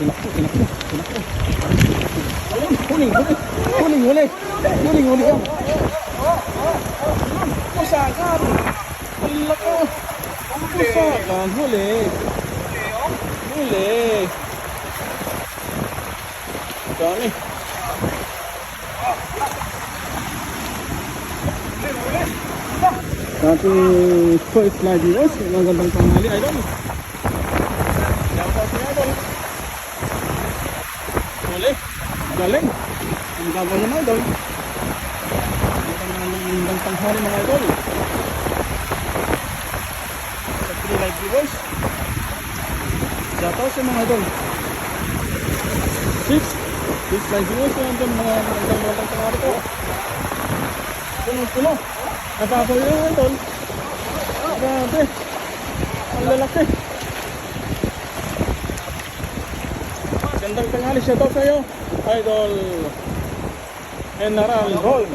Tinakbo, tinakbo, tinakbo. Ayun, huling, huling, huling, huling. Huling, huling yan. Pusakan. Ang lako. Pusakan, huli. Huli. Dami. Ating first live viewers, magandang tanghali, idol. Shout out niya, idol. Huli. Galing. Ang gagawin mo, idol. Magandang tanghali, mga idol. Sa three live viewers. Shout out sa mga idol. Six. Six live viewers na nandun, mga magandang magandang tanghali po. Puno-puno. Napapawi yung idol. Grabe. Ang lalaki. Gandang tanghali. Shout out sa'yo. Idol. General Roll.